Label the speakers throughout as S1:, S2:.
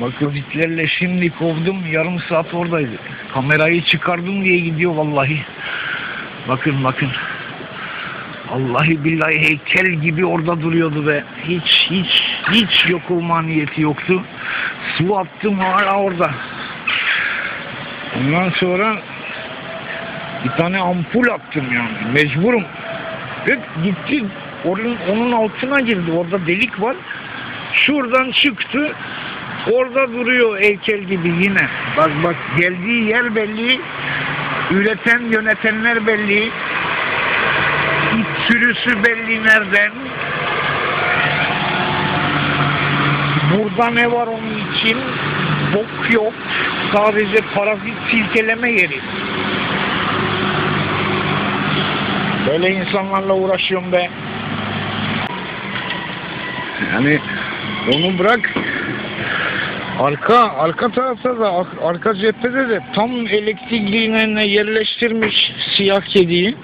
S1: Makrovitlerle şimdi kovdum. Yarım saat oradaydı. Kamerayı çıkardım diye gidiyor vallahi. Bakın bakın. Vallahi billahi heykel gibi orada duruyordu ve hiç hiç hiç yok olma niyeti yoktu. Su attım hala orada. Ondan sonra bir tane ampul attım yani. Mecburum. Hep gitti. Onun, onun altına girdi. Orada delik var. Şuradan çıktı. Orada duruyor heykel gibi yine. Bak bak geldiği yer belli. Üreten yönetenler belli. İç sürüsü belli nereden. Burada ne var onun için? Bok yok. Sadece parazit silkeleme yeri. Böyle insanlarla uğraşıyorum be. Yani onu bırak. Arka arka tarafta da ar- arka cephede de tam elektrikliğine yerleştirmiş siyah kediyi.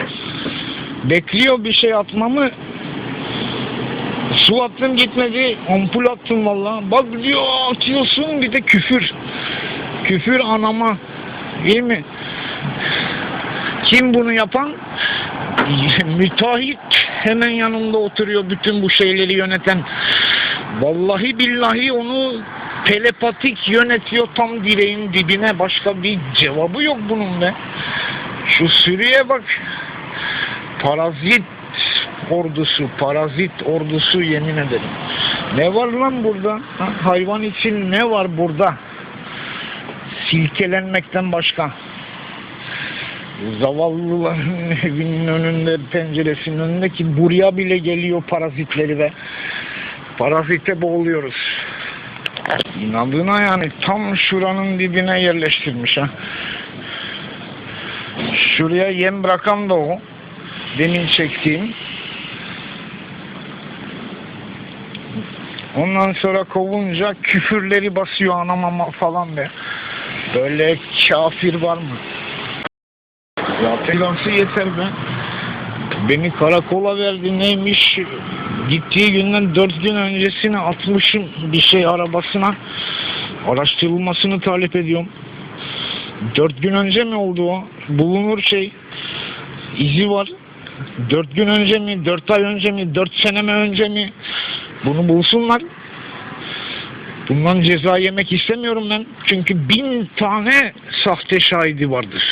S1: Bekliyor bir şey atmamı. Su attım gitmedi. Ampul attım vallahi. Bak diyor atıyorsun bir de küfür. Küfür anama. İyi mi? Kim bunu yapan? Müteahhit hemen yanında oturuyor bütün bu şeyleri yöneten. Vallahi billahi onu telepatik yönetiyor tam direğin dibine. Başka bir cevabı yok bunun be. Şu sürüye bak. Parazit ordusu, parazit ordusu yemin ederim. Ne var lan burada? Ha, hayvan için ne var burada? Silkelenmekten başka. Zavallıların evinin önünde, penceresinin önünde ki buraya bile geliyor parazitleri ve parazite boğuluyoruz. İnadına yani tam şuranın dibine yerleştirmiş ha. Şuraya yem bırakan da o. Demin çektiğim. Ondan sonra kovunca küfürleri basıyor anamama falan be. Böyle kafir var mı? Zaten lansı yeter be. Beni karakola verdi neymiş? Gittiği günden dört gün öncesine atmışım bir şey arabasına. Araştırılmasını talep ediyorum. Dört gün önce mi oldu o? Bulunur şey. izi var. Dört gün önce mi? Dört ay önce mi? Dört sene mi önce mi? Bunu bulsunlar. Bundan ceza yemek istemiyorum ben. Çünkü bin tane sahte şahidi vardır.